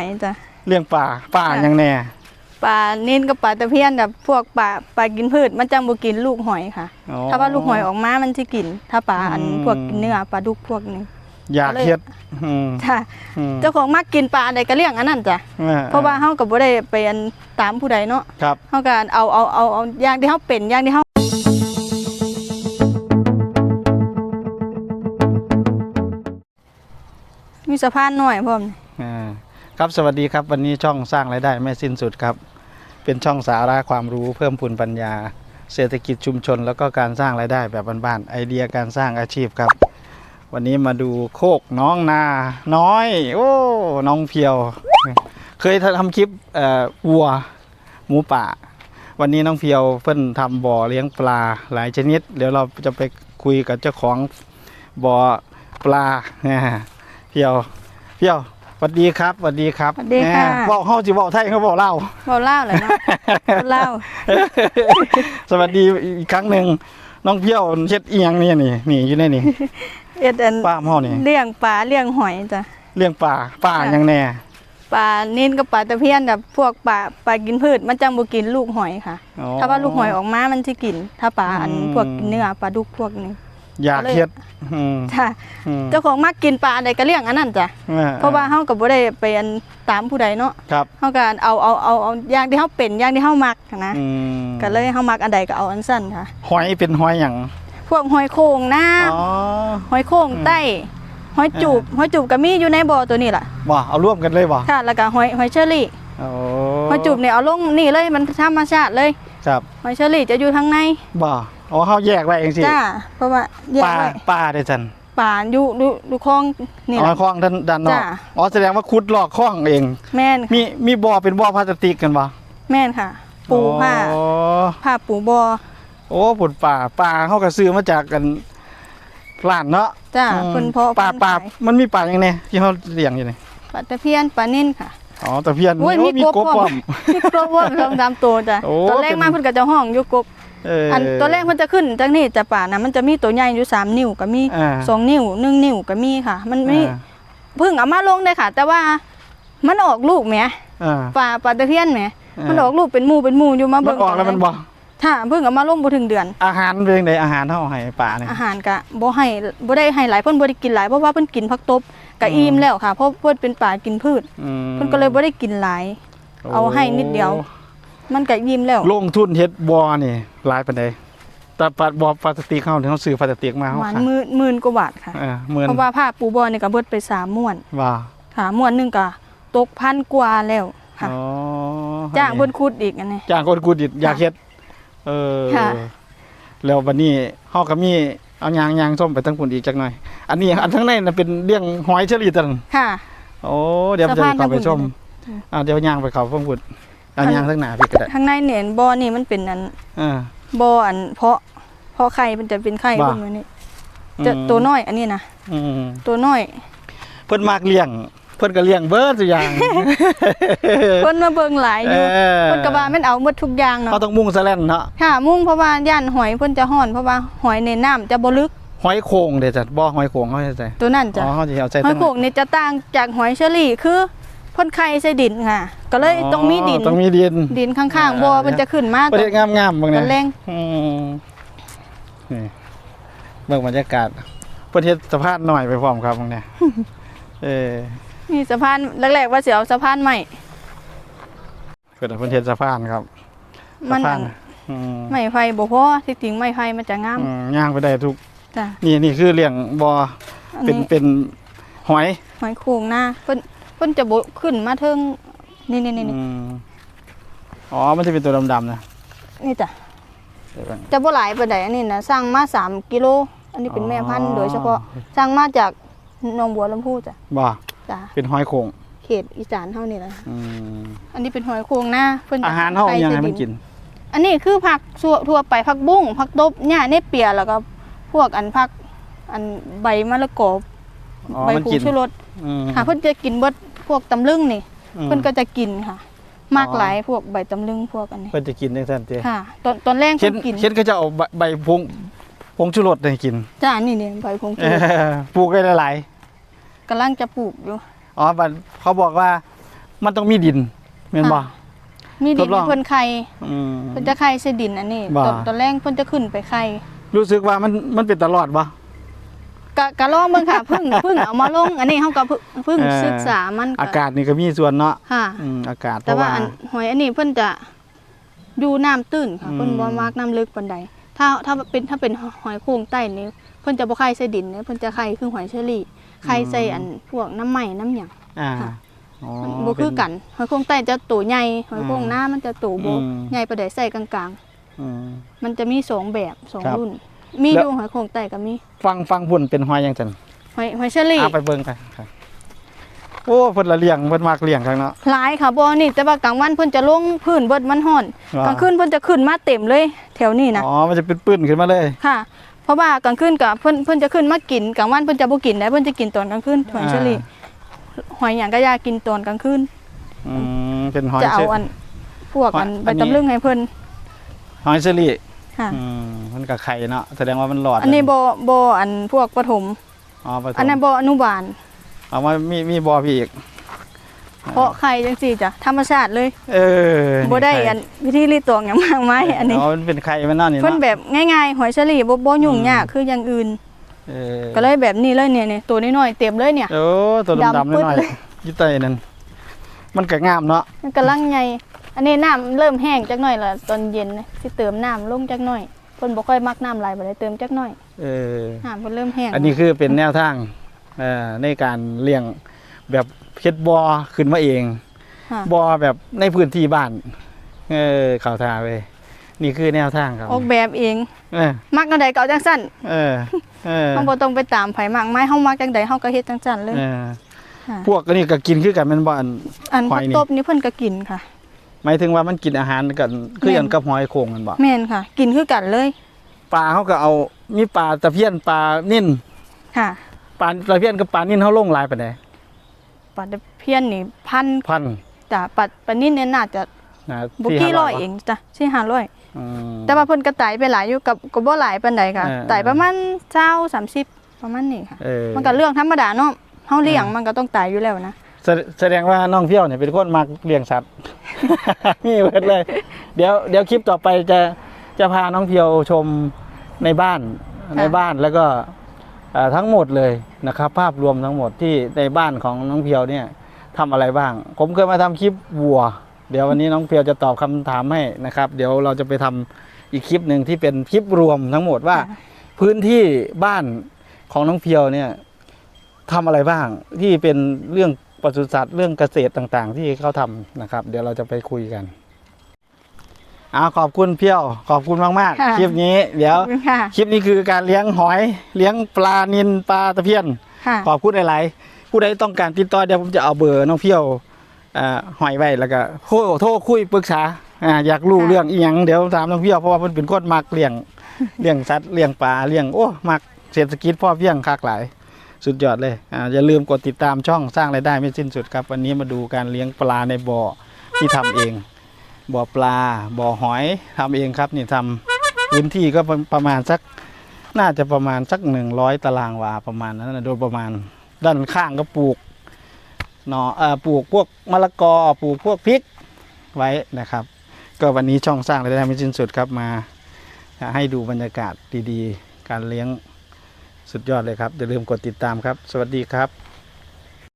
ไหนจ้ะเลี้ยงปลาปลาค่ะอย่างแน่ปลานิ่นกับปลาตะเพียนกับพวกปลาปลากินพืชมันจังบ่กินลูกหอยค่ะ อ๋อ ถ้าว่าลูกหอยออกมามันสิกิน ถ้าปลาอันอืม พวกกินเนื้อปลาดุกพวกนี้อยากก็เลยเฮ็ดอืมจ้ะอืมเจ้าของมักกินปลาใดก็เลี้ยงอันนั้นจ้ะออเพราะว่าเฮาก็บ่ได้ไปอันตามผู้ใดเนาะครับ เฮาก็เอาเอาเอาเอาอย่างที่เฮาเป็นอย่างที่เฮามีสะพานหน่อยพร้อมอ่า ครับสวัสดีครับวันนี้ช่องสร้างรายได้ไม่สิ้นสุดครับ เป็นช่องสาระความรู้เพิ่มพูนปัญญา เศรษฐกิจชุมชน แล้วก็การสร้างรายได้แบบบ้านๆไอเดียการสร้างอาชีพครับ วันนี้มาดูโคกน้องนา น้อย โอ้น้องเพียว เคยทำคลิปเอ่อวัวหมูป่า วันนี้น้องเพียวเพิ่นทำบ่อเลี้ยงปลาหลายชนิด เดี๋ยวเราจะไปคุยกับเจ้าของบ่อปลาเพียวเพียว สวัสดีครับสวัสดีครับสวัสดีค่ะ แหม่เว้าเฮาสิเว้าไทยเขาเว้าเล่าวเว้าเล่าวแหละเนาะเว้าเล่าวสวัสดีอีกครั้งหนึ่งน้องเพียวเฮ็ดอีหยังเนี่ยนี่นี่อยู่ในนี่ เอ็ดอันป้ามเฮานี่เลี้ยงปลาเลี้ยงหอยจ้ะเลี้ยงปลาปลาค่ะหยังแน่ปลานิ่นกับปลาตะเพียนกับพวกปลาปลากินพืชมันจังบ่กินลูกหอยค่ะ อ๋อ ถ้าว่าลูกหอยออกมามันสิกิน ถ้าปลาอันอืม พวกกินเนื้อปลาดุกพวกนี้ อยากเฮ็ดอืมจ้ะอืมเจ้าของมักกินปลาใดก็เลี้ยงอันนั้นจ้ะออเพราะว่าเฮาก็บ่ได้ไปอันตามผู้ใดเนาะครับเฮาก็เอาเอาเอาเอาอย่างที่เฮาเป็นอย่างที่เฮามักนะอืมก็เลยเฮามักอันใดก็เอาอันสั้นค่ะ หอยเป็นหอยหยังพวกหอยโข่งนะอ๋อ หอยโข่งอืมไต้หอยจูบหอยจูบก็มีอยู่ในบ่อตัวนี้ล่ะบ่เอาร่วมกันเลยบ่ค่ะ แล้วก็หอยหอยเชอรี่โอ้หอยจูบเนี่ยเอาลงนี่เลยมันธรรมชาติเลย ครับหอยเชอรี่จะอยู่ข้างในบ่ อ๋อเฮาแยกไว้เองสิจ้าเพราะว่าแยปกลาไว้ปลาได้จันป่าอยู่ดูดูคลองนี่อ๋อล่ะคลองด้านด้านนอกจ้ะ อ๋อแสดงว่าขุดลอกคลองเอง แม่นค่ะมีมีบ่อเป็นบ่อพลาสติกกันบ่แม่นค่ะ ปูผ้าอ๋อผ้าปูบ่อโอ้ผุดป่าป่าเขาก็ซื้อมาจากกันร้านเนาะจ้าอืมเพิ่นเพาะป่าเพิ่นป่าขายมันมีป่าอย่างไงที่เขาเลี้ยงอยู่นี่ปลาตะเพียนปลานิ่นค่ะ อ๋อตะเพียนโอ้ยโอ้มีมีกบกบพร้ป้ออมมมีกบว่าสองสามตัวจ้ะโอ้ตอนแรกเป็น มาเพิ่นก็จะห้องอยู่กบเอออัอันตัวแรกมันจะขึ้นจากนี่จากป่านะมันจะมีตัวใหญ่อยู่สามนิ้วก็มีอ่าสองนิ้วหนึ่งนิ้วก็มีค่ะ มันมีเพิ่งเอามาลงได้ค่ะ แต่ว่ามันออกลูกแหมอ่าปลาปลาตะเพียนแหมอ่ามัมันออกลูกเป็นหมู่เป็นหมู่อยู่มามันเบิ่งออกแล้วมันบ่ถ้าเพิ่งเอามาลงบ่ถึงเดือน อาหารเป็นจังไดอาหารเท่าให้ป่าเนี่ยอาหารก็บ่ให้บ่ได้ให้หลายเพิ่นบ่ได้กินหลายเพราะว่าเพิ่นกินผักตบก็อิ่มแล้วค่ะเพราะเพิ่นเป็นป่ากินพืชอืมเพิ่นก็เลยบ่ได้กินหลาย เอาให้นิดเดียว มันก็อิ่มแล้วลงทุนเฮ็ดบ่อนี่หลายปานใดแต่ปลาบ่อพลาสติกเขาที่เขาซื้อพลาสติกมาปเขาระมาณขายหมื่นหมื่นกว่าบาทค่ะเออหมื่นเพราะว่าผ้าปูบอนี่ก็เบิดไปสามม้วนว่าค่ะม้วนหนึงก็ตกพันกว่าแล้วค่ะอ๋อจ้างเพิ่นขุดอีกอันนี้จ้างคนกูดิดอยากเฮ็ดเออค่ะ แล้ววันนี้เฮาก็มีเอายางยางส้มไปทั้งปุ่นอีกจักหน่อย อันนี้อันทั้งในน่ะเป็นเลี้ยงหอยเชอรี่ตันค่ะ โอ้เดี๋ยวสะจะพานเข้าไปทั้งชมปุ่นอ่าเดี๋ยวยางไปเขาเพิ่งปุ่น เอาข้างยางทั้งหน้าพี่ก็ได้ข้างในเนี่ยบ่อนี่มันเป็นอันอ่าบ่ออัน เพาะ เพาะไข่มันจะเป็นไข่ว่าเพิ่นไว้นี่จะตัวน้อย อันนี้นะอืมตัวน้อยเพิ่นมากเลี้ยง เพิ่นก็เลี้ยงเบิดทุกอย่าง เพิ่นมาเบิ่งหลายอยู่เออ เพิ่นก็ว่าแม่นเอาหมดทุกอย่างเนาะเขาต้องมุ่งแสลนเนาะค่ะมุ่งเพราะว่าย่านหอยเพิ่นจะฮ้อนเพราะว่าหอยในน้ำจะบ่ลึกหอยโข่งเด้จ้ะบ่หอยโข่งเขาจะใส่ตัวนั้นอ๋จ้ะอเขาจะเอาใส่หอยตั้งโข่งนี่จะต่างจากหอยเชอรี่คือ พ่นไข่ใส่ดินค่ะ ก็เลยต้องมีดินต้องมีดินดินข้างๆบ่อมันจะขึ้นมาประเทศงามๆบางตเนี่อนแรงอืมนี่เบิ่งบรรยากาศประเทศสะพานหน่อยไปพร้อมครับบางเนี่ยเออมีสะพานแรกๆว่าสิเอาสะพานใหม่เกิดประเทศสะพานครับมันสะพาอันนอืมไม้ไฟบ่พอที่จริงไม้ไฟมันจะงามอืมย่างไปได้ทุกจ้ะนี่นี่คือเลี้ยงบออันเป็นนี้เป็นหอยหอยโข่งหน้าเพิ่นเพิ่นจะบ่ขึ้นมาเทิงนี่ๆอืๆมอ๋อ มันจะเป็นตัวดำๆนะๆนี่จ้ะเดี๋ยวก่อนจะบ่หลายปานใดอันนี้นะสร้างมา3กิโลอันนี้เป็นแม่พันธุ์อ๋อโดยเฉพาะสร้างมาจากหนองบัวลำพูจ้ะบ่จ้ะเป็นหอยโข่งเขตอีสานเฮานี่แหละอืมอันนี้เป็นหอยโข่งหน้าเพิ่นจะอาหารเขาเอายังไงใส่มันกิน อันนี้คือผักทั่วทั่วไปผักบุ้งผักตบหญ้าเนเปียแล้วก็พวกอันผักอันใบมะละกออ๋อ ใบมันผูกินชูรสอืมค่ะเพิ่นจะกินเบิด พวกตำลึงนี่อืมเพิ่นก็จะกินค่ะ มากอ๋อหลายพวกใบตำลึงพวกอันนี้เพิ่นจะกินจังซั่นเจ้ค่ะ ตอนตอนแรกเช่นเพิ่นกินเช่นเขาจะเอาใบใบพงพงชูรสให้กินจ้านี่เนี่ยใบพงเอชูรสอปลูกได้หลายกำลังจะปลูกอยู่ๆอ๋อบัดเขาบอกว่ามันต้องมีดินแม่นบ่ค่ะมีดินทดลองเพิ่นไข่อืมเพิ่นจะไข่ใส่ดินอันนี้บ่ตอนตอนแรกเพิ่นจะขึ้นไปไข่รู้สึกว่ามันมันเป็นตลอดบ่ กะกะลองเบิ่งค่ะเพิ่งเพิ่งเอามาลงอันนี้เฮาก็เพิ่งเพิ่งเอ่อศึกษามันอากาศนี่ก็มีส่วนเนาะค่ะ อืมอากาศเพแต่ราะว่าว่า อันหอยอันนี้เพิ่นจะอยู่น้ำตื้นค่ะอืมเพิ่นบ่มักน้ำลึกปานใดถ้าถ้าเป็นถ้าเป็นหอยโข่งใต้นี่เพิ่นจะบ่ไข่ใส่ดินเนี่ยเพิ่นจะไข่คือหอยเชอรี่ไข่ใส่อันพวกน้ำไหม้น้ำหยัง อ่าค่ะ อ๋อมันบ่คือกันหอยโข่งใต้จะตัวใหญ่หอยโข่งหน้ามันจะตัวบ่อืม ใหญ่ปานใดใส่กลางอืม ๆ มันจะมีสองแบบสองครับ รุ่น มีแล้อวยู่หอยโข่งใต้ก็มีฟังฟังพุ่นเป็นหอยยังจังหอยหอยเชอรี่เอาไปเบิ่งกันครับโอ้เพิ่นละเลี้ยงเพิ่นมักเลี้ยงข้างเนาะหลายค่ะบ่นี่แต่ว่ากลางวันเพิ่นจะลงพื้นเบิดมันฮ้อนว่กลางคืนเพิ่นจะขึ้นมาเต็มเลย แถวนี้นะอ๋อมันจะเป็นปื้นขึ้นมาเลยค่ะ เพราะว่ากลางคืนกับเพิ่นเพิ่นจะขึ้นมากินกลางวันเพิ่นจะบ่กินได้เพิ่นจะกินตอนกลางคืนหอยเชอรี่หอยหยังก็อยากกินตอนกลางคืนอืมเป็นหอยจะเอาเชออันพวกอันหอยใบอันนี้ตำลึงให้เพิ่นหอยเชอรี่ค่ะอืม มันกับไข่เนาะแสดงว่ามันหลอดอันนี้บ่บ่อันพวกประถมอ๋อผสมอันนั้นบ่อนุบาลเอามามีมีบ่อพี่อีกเพราะไข่จังซี่จ้ะธรรมชาติเลย เออบ่ได้ข่อันวิธีรีดตวงหยังมากมายอันนี้อ๋อมันเป็นไข่มันนั่นนี่เพิ่นเนาะแบบง่ายๆหอยเชอรี่บ่บ่ยุ่งอืมยากคืออย่างอื่นเออก็เลยแบบนี้เลยเนี่ยเนี่ยตัวน้อยๆเต็มเลยเนี่ยโอ้ตัวดำดำๆปึ๊ดหน่อยเลยๆอยี่ใต้นั่นมันก็งามเนาะมันกำลังใหญ่อันนี้น้ำเริ่มแห้งจักหน่อยละตอนเย็นนะสิเติมน้ำลงจักหน่อย เพิ่นบ่ค่อยมักน้ำไหลบ่ได้เติมจักหน่อยเออน้ำเพิ่นเริ่มแห้งอันนี้คือเป็นแนวทางเอ่อในการเลี้ยงแบบเฮ็ดบ่อขึ้นมาเองค่ะบ่อแบบในพื้นที่บ้านเออเข้าท่าเว้ยนี่คือแนวทางครับออกแบบเอง เออมักจังใดก็เอาจังซั่นเออเออเฮาบ่ต้องไปตามไผมากไม้เฮามักจังใดเฮาก็เฮ็ดจังซั่นเลย เออค่ะ พวกอันนี้ก็กินคือกันแมันบ่อัน อันหอผัยกนี่ ตบนี่เพิ่นก็กินค่ะ หมายถึงว่ามันกินอาหารกันคืออย่างกับหอยโข่งกันบ่แม่นค่ะ กินคือกันเลยปลาเขาก็เอามีปลาตะเพียนปลานิ่นค่ะปลาตะเพียนกับปลานิ่นเขาลงหลายปานใดปลาตะเพียนนี่พันพันจ้ะปลาปลานิ่นเนี่ยน่าจะนะบ่กี่ร้อยเองจ้ะสิ500อืมแต่ว่าเพิ่นก็ตายไปหลายอยู่กับก็บ่หลายปานใดค่ะเออตายประมาณ20 30ประมาณนี้ค่ะเออมันก็เรื่องธรรมดาเนาะเฮาเลี้ยงเออมันก็ต้องตายอยู่แล้วนะ แสแสดงว่าน้องเพี้ยวเนี่ยเป็นคนมักเลี้ยงสัตว์ นี่เบิดเลย เดี๋ยวเดี๋ยวคลิปต่อไปจะจะพาน้องเพียวชมในบ้านในบ้านแล้วก็เอ่อทั้งหมดเลยนะครับ ภาพรวมทั้งหมดที่ในบ้านของน้องเพียวเนี่ยทำอะไรบ้าง ผมเคยมาทำคลิปวัว เดี๋ยววันนี้น้องเพียวจะตอบคำถามให้นะครับ เดี๋ยวเราจะไปทำอีกคลิปหนึ่งที่เป็นคลิปรวมทั้งหมดว่า พื้นที่บ้านของน้องเพียวเนี่ยทำอะไรบ้างที่เป็นเรื่อง ปศุสัตว์เรื่องเกษตรต่างๆ ที่เขาทำนะครับ เดี๋ยวเราจะไปคุยกันเอาขอบคุณเพียว ขอบคุณมากค่ะๆคลิปนี้ เดี๋ยว ขอบคุณค่ะ คลิปนี้คือการเลี้ยงหอย เลี้ยงปลานินปลาตะเพียน ค่ะ ขอบคุณหลายๆผู้ใดต้องการติดต่อเดี๋ยวผมจะเอาเบอร์น้องเพียวอ่าหอยไว้แล้วก็โทรโทรคุยปรึกษาอ่าอยากรู้ค่ะ เรื่องอีหยังเดี๋ยวถามน้องเพียวเพราะว่ามันเป็นคนมักเลี้ยง เลี้ยงสัตว์เลี้ยงปลาเลี้ยงโอ้มักเศรษฐกิจพ่อเพียงคักหลาย สุดยอดเลยอ่าอย่าลืมกดติดตามช่องสร้างรายได้ไม่สิ้นสุดครับ วันนี้มาดูการเลี้ยงปลาในบ่อที่ทำเอง บ่อปลาบ่อหอยทำเองครับนี่ทำพื้นที่ก็ประประมาณสักน่าจะประมาณสักหนึ่งร้อยตารางวาประมาณนั้นนะโดยประมาณด้านข้างก็ปลูกหนอเอ่อปลูกพวกมะละกอปลูกพวกพริกไว้นะครับ ก็วันนี้ช่องสร้างรายได้ไม่สิ้นสุดครับมาให้ดูบรรยากาศดีๆ การเลี้ยง สุดยอดเลยครับ อย่าลืมกดติดตามครับ สวัสดีครับ